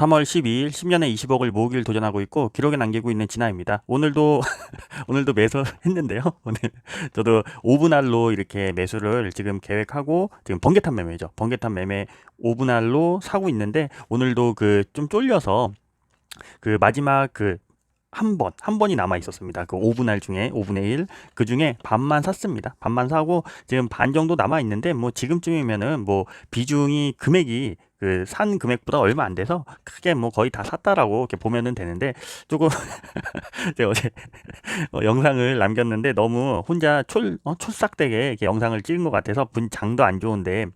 3월 12일 10년에 20억을 모으기를 도전하고 있고 기록에 남기고 있는 진아입니다. 오늘도 오늘도 매수했는데요. 오늘 저도 5분할로 이렇게 매수를 지금 계획하고 지금 번개탄 매매죠. 번개탄 매매 5분할로 사고 있는데 오늘도 그 좀 쫄려서 그 마지막 그 한 번, 한 번이 남아 있었습니다. 그 5분할 중에 5분의 1. 그 중에 반만 샀습니다. 반만 사고 지금 반 정도 남아 있는데 뭐 지금쯤이면은 뭐 비중이 금액이 그 산 금액보다 얼마 안 돼서 크게 뭐 거의 다 샀다라고 이렇게 보면은 되는데 조금 제가 어제 어, 영상을 남겼는데 너무 혼자 촐 어, 촐싹되게 이렇게 영상을 찍은 것 같아서 분 장도 안 좋은데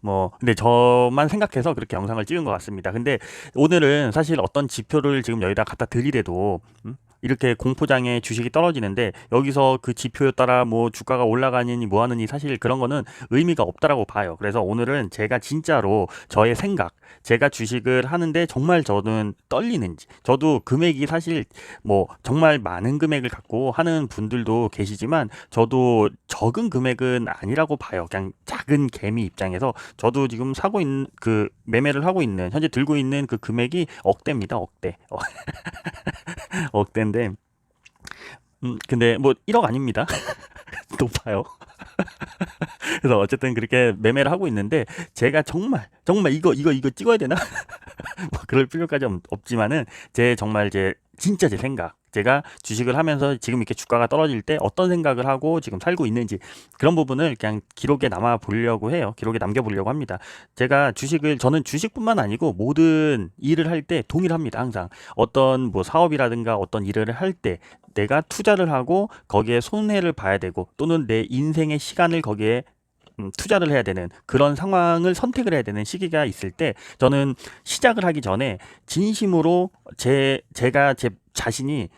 뭐 근데 저만 생각해서 그렇게 영상을 찍은 것 같습니다. 근데 오늘은 사실 어떤 지표를 지금 여기다 갖다 드리래도 음? 이렇게 공포장에 주식이 떨어지는데 여기서 그 지표에 따라 뭐 주가가 올라가느니 뭐 하느니 사실 그런 거는 의미가 없다라고 봐요. 그래서 오늘은 제가 진짜로 저의 생각, 제가 주식을 하는데 정말 저는 떨리는지, 저도 금액이 사실 뭐 정말 많은 금액을 갖고 하는 분들도 계시지만 저도 적은 금액은 아니라고 봐요. 그냥 작은 개미 입장에서 저도 지금 사고 있는 그 매매를 하고 있는 현재 들고 있는 그 금액이 억대입니다. 억대. 억대인데 음 근데 뭐 1억 아닙니다. 높아요. 그래서 어쨌든 그렇게 매매를 하고 있는데 제가 정말 정말 이거 이거 이거 찍어야 되나? 뭐 그럴 필요까지 없, 없지만은 제 정말 제 진짜 제 생각 제가 주식을 하면서 지금 이렇게 주가가 떨어질 때 어떤 생각을 하고 지금 살고 있는지 그런 부분을 그냥 기록에 남아 보려고 해요. 기록에 남겨 보려고 합니다. 제가 주식을 저는 주식뿐만 아니고 모든 일을 할 때 동일합니다. 항상 어떤 뭐 사업이라든가 어떤 일을 할 때 내가 투자를 하고 거기에 손해를 봐야 되고 또는 내 인생의 시간을 거기에 음, 투자를 해야 되는 그런 상황을 선택을 해야 되는 시기가 있을 때 저는 시작을 하기 전에 진심으로 제 제가 제 자신이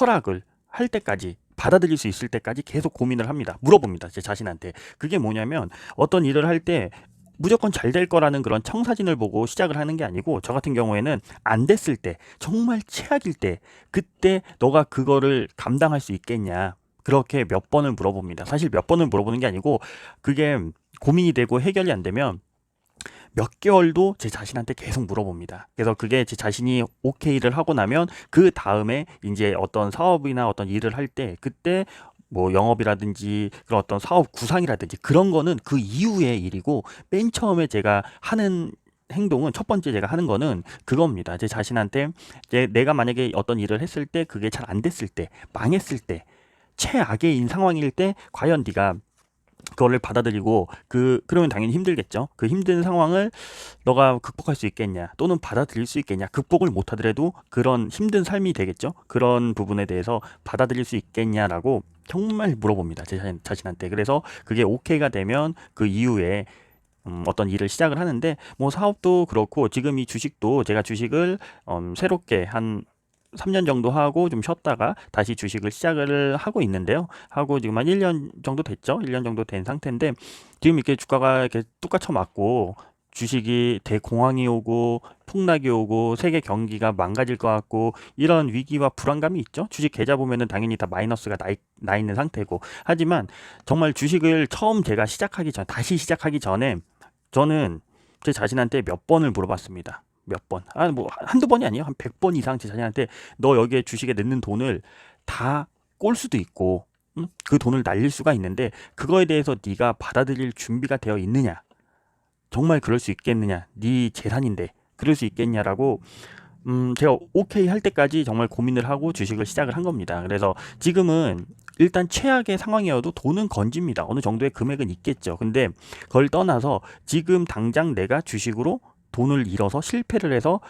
허락을 할 때까지 받아들일 수 있을 때까지 계속 고민을 합니다. 물어봅니다. 제 자신한테. 그게 뭐냐면 어떤 일을 할때 무조건 잘 될 거라는 그런 청사진을 보고 시작을 하는 게 아니고 저 같은 경우에는 안 됐을 때 정말 최악일 때 그때 너가 그거를 감당할 수 있겠냐 그렇게 몇 번을 물어봅니다. 사실 몇 번을 물어보는 게 아니고 그게 고민이 되고 해결이 안 되면 몇 개월도 제 자신한테 계속 물어봅니다. 그래서 그게 제 자신이 오케이를 하고 나면 그 다음에 이제 어떤 사업이나 어떤 일을 할 때 그때 뭐 영업이라든지 그런 어떤 사업 구상이라든지 그런 거는 그 이후의 일이고 맨 처음에 제가 하는 행동은 첫 번째 제가 하는 거는 그겁니다. 제 자신한테 제 내가 만약에 어떤 일을 했을 때 그게 잘 안 됐을 때 망했을 때 최악의 상황일 때 과연 네가 그거를 받아들이고 그 그러면 당연히 힘들겠죠. 그 힘든 상황을 너가 극복할 수 있겠냐 또는 받아들일 수 있겠냐 극복을 못 하더라도 그런 힘든 삶이 되겠죠. 그런 부분에 대해서 받아들일 수 있겠냐라고 정말 물어봅니다. 제 자신, 자신한테. 그래서 그게 오케이가 되면 그 이후에 음, 어떤 일을 시작을 하는데 뭐 사업도 그렇고 지금 이 주식도 제가 주식을 음, 새롭게 한 3년 정도 하고 좀 쉬었다가 다시 주식을 시작을 하고 있는데요. 하고 지금 한 1년 정도 됐죠. 1년 정도 된 상태인데 지금 이렇게 주가가 이렇게 뚝같쳐 맞고 주식이 대공황이 오고 폭락이 오고 세계 경기가 망가질 것 같고 이런 위기와 불안감이 있죠. 주식 계좌 보면은 당연히 다 마이너스가 나, 나 있는 상태고 하지만 정말 주식을 처음 제가 시작하기 전 다시 시작하기 전에 저는 제 자신한테 몇 번을 물어봤습니다. 몇 번. 아, 뭐, 한두 번이 아니에요. 한 백 번 이상 제 자신한테 너 여기에 주식에 넣는 돈을 다 꼴 수도 있고, 음? 그 돈을 날릴 수가 있는데, 그거에 대해서 네가 받아들일 준비가 되어 있느냐? 정말 그럴 수 있겠느냐? 네 재산인데, 그럴 수 있겠냐라고, 음, 제가 오케이 할 때까지 정말 고민을 하고 주식을 시작을 한 겁니다. 그래서 지금은 일단 최악의 상황이어도 돈은 건집니다. 어느 정도의 금액은 있겠죠. 근데 그걸 떠나서 지금 당장 내가 주식으로 돈을 잃어서 실패를 해서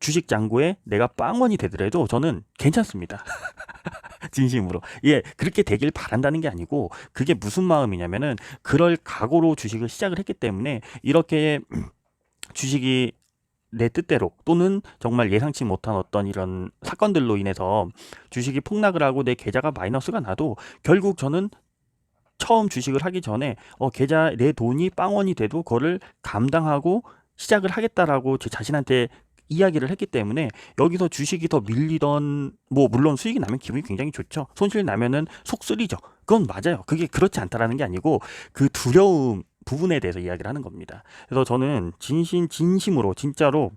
주식 잔고에 내가 빵원이 되더라도 저는 괜찮습니다. 진심으로. 예, 그렇게 되길 바란다는 게 아니고 그게 무슨 마음이냐면은 그럴 각오로 주식을 시작을 했기 때문에 이렇게 주식이 내 뜻대로 또는 정말 예상치 못한 어떤 이런 사건들로 인해서 주식이 폭락을 하고 내 계좌가 마이너스가 나도 결국 저는 처음 주식을 하기 전에 어 계좌 내 돈이 빵원이 돼도 그거를 감당하고 시작을 하겠다라고 제 자신한테 이야기를 했기 때문에 여기서 주식이 더 밀리던 뭐 물론 수익이 나면 기분이 굉장히 좋죠. 손실 나면은 속 쓰리죠. 그건 맞아요. 그게 그렇지 않다라는 게 아니고 그 두려움 부분에 대해서 이야기를 하는 겁니다. 그래서 저는 진심 진심으로 진짜로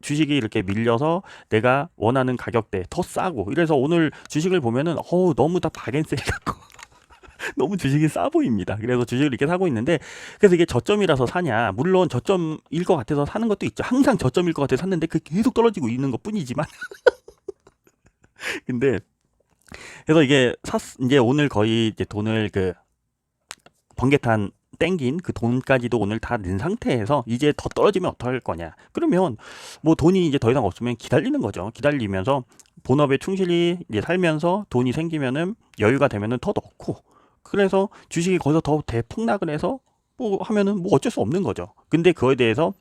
주식이 이렇게 밀려서 내가 원하는 가격대 더 싸고 이래서 오늘 주식을 보면은 어우 너무 다 박앤셀 같고 너무 주식이 싸 보입니다. 그래서 주식을 이렇게 사고 있는데 그래서 이게 저점이라서 사냐? 물론 저점일 것 같아서 사는 것도 있죠. 항상 저점일 것 같아서 샀는데 그 계속 떨어지고 있는 것 뿐이지만 근데 그래서 이게 샀 이제 오늘 거의 이제 돈을 그 번개탄 땡긴 그 돈까지도 오늘 다 낸 상태에서 이제 더 떨어지면 어떡할 거냐. 그러면 뭐 돈이 이제 더 이상 없으면 기다리는 거죠. 기다리면서 본업에 충실히 이제 살면서 돈이 생기면은 여유가 되면은 더 넣고 그래서 주식이 거기서 더 대폭락을 해서 뭐 하면은 뭐 어쩔 수 없는 거죠. 근데 그거에 대해서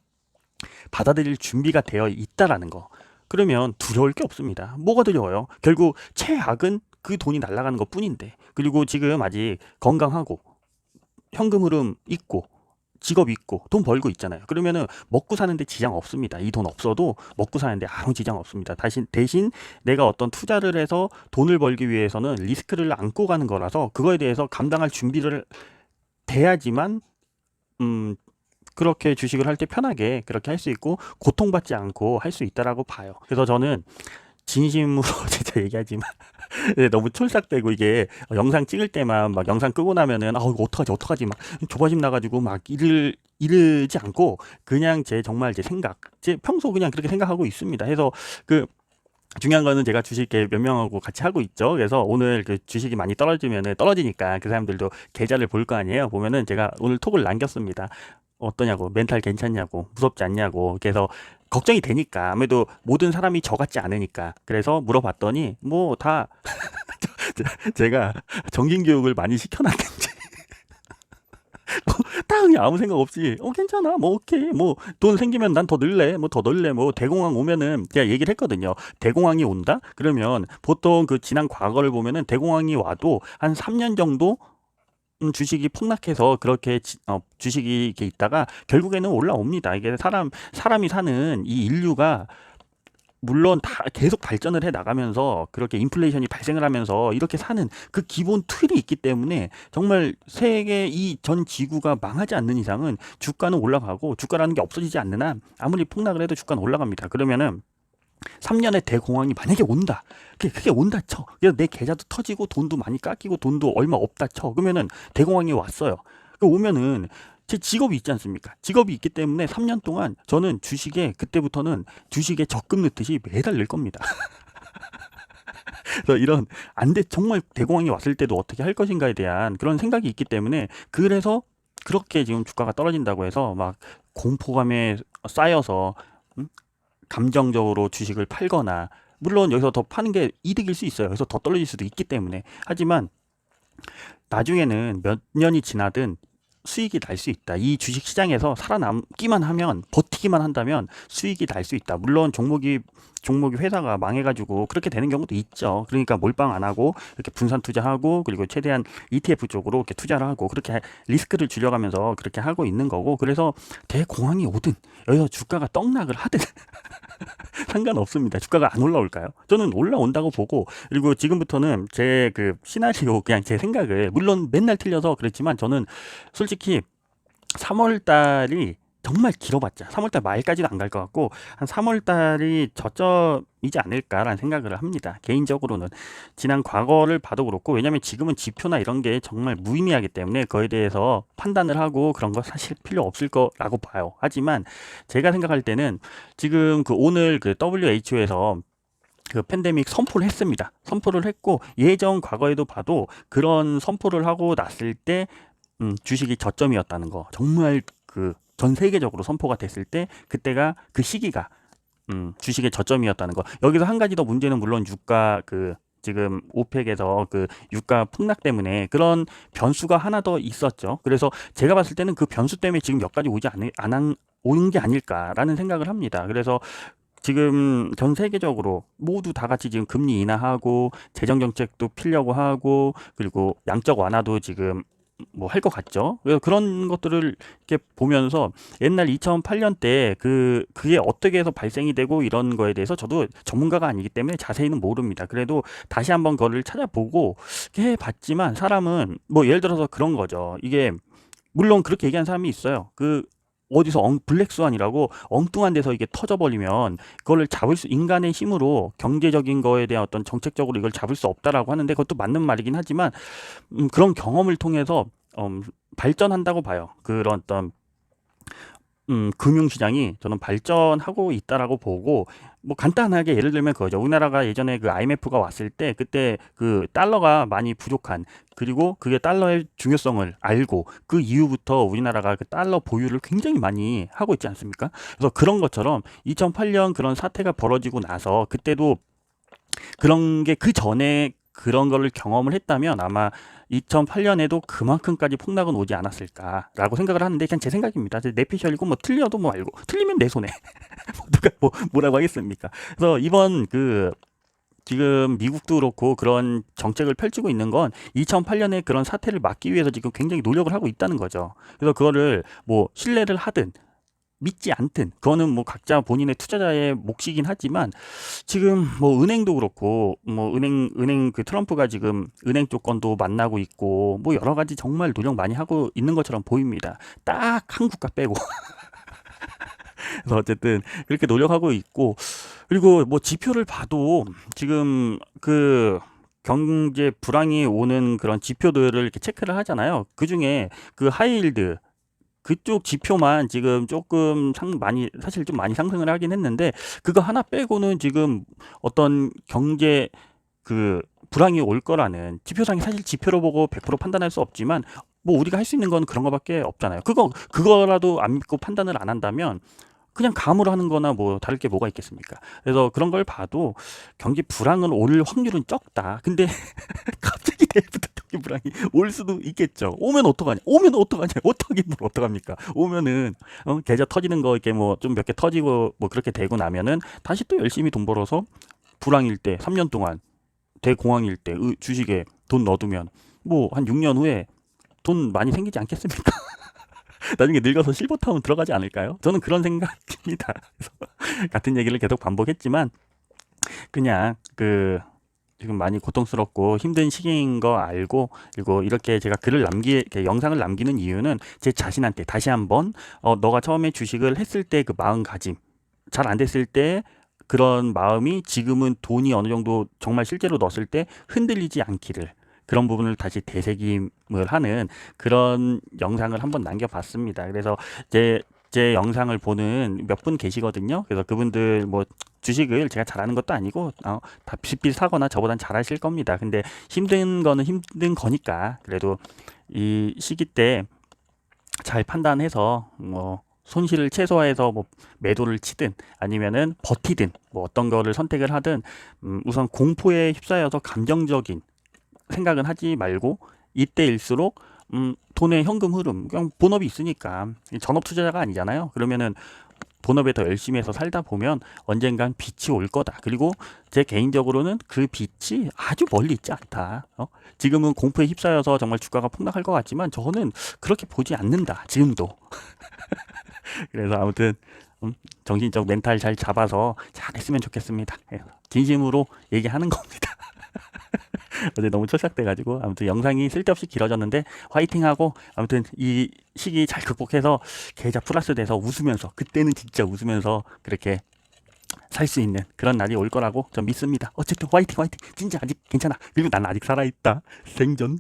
받아들일 준비가 되어 있다라는 거. 그러면 두려울 게 없습니다. 뭐가 두려워요? 결국 최악은 그 돈이 날아가는 것 뿐인데. 그리고 지금 아직 건강하고 현금 흐름 있고 직업 있고 돈 벌고 있잖아요. 그러면은 먹고 사는데 지장 없습니다. 이 돈 없어도 먹고 사는데 아무 지장 없습니다. 대신 대신 내가 어떤 투자를 해서 돈을 벌기 위해서는 리스크를 안고 가는 거라서 그거에 대해서 감당할 준비를 돼야지만 음 그렇게 주식을 할 때 편하게 그렇게 할 수 있고 고통받지 않고 할 수 있다라고 봐요. 그래서 저는 진심으로 진짜 얘기하지만 네, 너무 촐싹대고 이게 영상 찍을 때만 막 영상 끄고 나면은 아 이거 어떡하지 어떡하지 막 조바심 나가지고 막 이를 이르지 않고 그냥 제 정말 제 생각 제 평소 그냥 그렇게 생각하고 있습니다. 해서 그 중요한 거는 제가 주식 계- 몇 명하고 같이 하고 있죠. 그래서 오늘 그 주식이 많이 떨어지면은 떨어지니까 그 사람들도 계좌를 볼 거 아니에요. 보면은 제가 오늘 톡을 남겼습니다. 어떠냐고 멘탈 괜찮냐고 무섭지 않냐고 그래서 걱정이 되니까. 아무래도 모든 사람이 저 같지 않으니까. 그래서 물어봤더니 뭐 다 제가 정신 교육을 많이 시켜놨는지. 뭐다 그냥 아무 생각 없이 어 괜찮아. 뭐 오케이. 뭐 돈 생기면 난더 넣을래. 뭐더 넣을래. 뭐 대공황 오면은 제가 얘기를 했거든요. 대공황이 온다? 그러면 보통 그 지난 과거를 보면은 대공황이 와도 한 3년 정도 음, 주식이 폭락해서 그렇게 지- 어, 주식이 이렇게 있다가 결국에는 올라옵니다. 이게 사람 사람이 사는 이 인류가 물론 다 계속 발전을 해 나가면서 그렇게 인플레이션이 발생을 하면서 이렇게 사는 그 기본 틀이 있기 때문에 정말 세계 이 전 지구가 망하지 않는 이상은 주가는 올라가고 주가라는 게 없어지지 않는 한 아무리 폭락을 해도 주가는 올라갑니다. 그러면은 3년의 대공황이 만약에 온다. 그게, 그게 온다 쳐. 그래서 내 계좌도 터지고 돈도 많이 깎이고 돈도 얼마 없다 쳐. 그러면은 대공황이 왔어요. 그 오면은 제 직업이 있지 않습니까? 직업이 있기 때문에 3년 동안 저는 주식에 그때부터는 주식에 적금 넣듯이 매달 낼 겁니다. 그래서 이런 안돼 정말 대공황이 왔을 때도 어떻게 할 것인가에 대한 그런 생각이 있기 때문에 그래서 그렇게 지금 주가가 떨어진다고 해서 막 공포감에 쌓여서 음? 감정적으로 주식을 팔거나 물론 여기서 더 파는 게 이득일 수 있어요. 그래서 더 떨어질 수도 있기 때문에 하지만 나중에는 몇 년이 지나든 수익이 날 수 있다. 이 주식 시장에서 살아남기만 하면 버티기만 한다면 수익이 날 수 있다. 물론 종목이 종목이 회사가 망해가지고 그렇게 되는 경우도 있죠. 그러니까 몰빵 안 하고 이렇게 분산 투자하고 그리고 최대한 ETF 쪽으로 이렇게 투자를 하고 그렇게 리스크를 줄여가면서 그렇게 하고 있는 거고 그래서 대공황이 오든 여기서 주가가 떡락을 하든 상관없습니다. 주가가 안 올라올까요? 저는 올라온다고 보고 그리고 지금부터는 제 그 시나리오 그냥 제 생각을 물론 맨날 틀려서 그랬지만 저는 솔직히 3월 달이 정말 길어봤자 3월 달 말까지는 안 갈 것 같고 한 3월 달이 저점이지 않을까라는 생각을 합니다. 개인적으로는 지난 과거를 봐도 그렇고 왜냐면 지금은 지표나 이런 게 정말 무의미하기 때문에 그거에 대해서 판단을 하고 그런 거 사실 필요 없을 거라고 봐요. 하지만 제가 생각할 때는 지금 그 오늘 그 WHO에서 그 팬데믹 선포를 했습니다. 선포를 했고 예전 과거에도 봐도 그런 선포를 하고 났을 때 음, 주식이 저점이었다는 거 정말 그 전 세계적으로 선포가 됐을 때 그때가 그 시기가 음, 주식의 저점이었다는 거. 여기서 한 가지 더 문제는 물론 유가 그 지금 오펙에서 그 유가 폭락 때문에 그런 변수가 하나 더 있었죠. 그래서 제가 봤을 때는 그 변수 때문에 지금 여기까지 오지 않, 안, 오는 게 아닐까라는 생각을 합니다. 그래서 지금 전 세계적으로 모두 다 같이 지금 금리 인하하고 재정 정책도 피려고 하고 그리고 양적 완화도 지금 뭐 할 것 같죠. 그래서 그런 것들을 이렇게 보면서 옛날 2008년 때 그 그게 어떻게 해서 발생이 되고 이런 거에 대해서 저도 전문가가 아니기 때문에 자세히는 모릅니다. 그래도 다시 한번 그거를 찾아보고 이렇게 해봤지만 사람은 뭐 예를 들어서 그런 거죠. 이게 물론 그렇게 얘기하는 사람이 있어요. 그 어디서 엉, 블랙스완이라고 엉뚱한 데서 이게 터져버리면 그걸 잡을 수 인간의 힘으로 경제적인 거에 대한 어떤 정책적으로 이걸 잡을 수 없다라고 하는데 그것도 맞는 말이긴 하지만 음, 그런 경험을 통해서 음, 발전한다고 봐요. 그런 어떤 음, 금융시장이 저는 발전하고 있다라고 보고 뭐 간단하게 예를 들면 그거죠. 우리나라가 예전에 그 IMF가 왔을 때 그때 그 달러가 많이 부족한 그리고 그게 달러의 중요성을 알고 그 이후부터 우리나라가 그 달러 보유를 굉장히 많이 하고 있지 않습니까? 그래서 그런 것처럼 2008년 그런 사태가 벌어지고 나서 그때도 그런 게 그 전에 그런 거를 경험을 했다면 아마 2008년에도 그만큼까지 폭락은 오지 않았을까라고 생각을 하는데 그냥 제 생각입니다. 제 내피셜이고 뭐 틀려도 뭐 알고 틀리면 내 손에 누가 뭐 뭐라고 하겠습니까? 그래서 이번 그 지금 미국도 그렇고 그런 정책을 펼치고 있는 건 2008년에 그런 사태를 막기 위해서 지금 굉장히 노력을 하고 있다는 거죠. 그래서 그거를 뭐 신뢰를 하든 믿지 않든 그거는 뭐 각자 본인의 투자자의 몫이긴 하지만 지금 뭐 은행도 그렇고 뭐 은행 은행 그 트럼프가 지금 은행 쪽 건도 만나고 있고 뭐 여러 가지 정말 노력 많이 하고 있는 것처럼 보입니다. 딱 한국가 빼고. 그래서 어쨌든 그렇게 노력하고 있고 그리고 뭐 지표를 봐도 지금 그 경제 불황이 오는 그런 지표들을 이렇게 체크를 하잖아요. 그 중에 그 하이힐드 그쪽 지표만 지금 조금 상 많이 사실 좀 많이 상승을 하긴 했는데 그거 하나 빼고는 지금 어떤 경제 그 불황이 올 거라는 지표상이 사실 지표로 보고 100% 판단할 수 없지만 뭐 우리가 할 수 있는 건 그런 거밖에 없잖아요. 그거 그거라도 안 믿고 판단을 안 한다면 그냥 감으로 하는 거나 뭐 다를 게 뭐가 있겠습니까? 그래서 그런 걸 봐도 경기 불황은 올 확률은 적다. 근데 갑자기 내일부터 경기 불황이 올 수도 있겠죠. 오면 어떡하냐? 오면 어떡하냐? 어떡하긴 뭘 어떡합니까? 오면은 어, 계좌 터지는 거 이렇게 뭐 좀 몇 개 터지고 뭐 그렇게 되고 나면은 다시 또 열심히 돈 벌어서 불황일 때 3년 동안 대공황일 때 의- 주식에 돈 넣어두면 뭐 한 6년 후에 돈 많이 생기지 않겠습니까? 나중에 늙어서 실버타운 들어가지 않을까요? 저는 그런 생각입니다. 그래서 같은 얘기를 계속 반복했지만 그냥 그 지금 많이 고통스럽고 힘든 시기인 거 알고 그리고 이렇게 제가 글을 남기 이렇게 영상을 남기는 이유는 제 자신한테 다시 한번 어 너가 처음에 주식을 했을 때 그 마음가짐 잘 안 됐을 때 그런 마음이 지금은 돈이 어느 정도 정말 실제로 넣었을 때 흔들리지 않기를 그런 부분을 다시 되새김을 하는 그런 영상을 한번 남겨봤습니다. 그래서 제, 제 영상을 보는 몇 분 계시거든요. 그래서 그분들 뭐 주식을 제가 잘하는 것도 아니고 어, 다 비슷비슷하거나 저보단 잘하실 겁니다. 근데 힘든 거는 힘든 거니까 그래도 이 시기 때 잘 판단해서 뭐 손실을 최소화해서 뭐 매도를 치든 아니면은 버티든 뭐 어떤 거를 선택을 하든 음, 우선 공포에 휩싸여서 감정적인 생각은 하지 말고 이때일수록 음, 돈의 현금 흐름 그냥 본업이 있으니까 전업 투자자가 아니잖아요. 그러면은 본업에 더 열심히 해서 살다 보면 언젠간 빛이 올 거다. 그리고 제 개인적으로는 그 빛이 아주 멀리 있지 않다. 어? 지금은 공포에 휩싸여서 정말 주가가 폭락할 것 같지만 저는 그렇게 보지 않는다. 지금도. 그래서 아무튼 음, 정신적 멘탈 잘 잡아서 잘했으면 좋겠습니다. 예, 진심으로 얘기하는 겁니다. 어제 너무 철삭돼가지고 아무튼 영상이 쓸데없이 길어졌는데 화이팅하고 아무튼 이 시기 잘 극복해서 계좌 플러스 돼서 웃으면서 그때는 진짜 웃으면서 그렇게 살 수 있는 그런 날이 올 거라고 전 믿습니다. 어쨌든 화이팅 화이팅 진짜 아직 괜찮아. 그리고 난 아직 살아있다. 생존.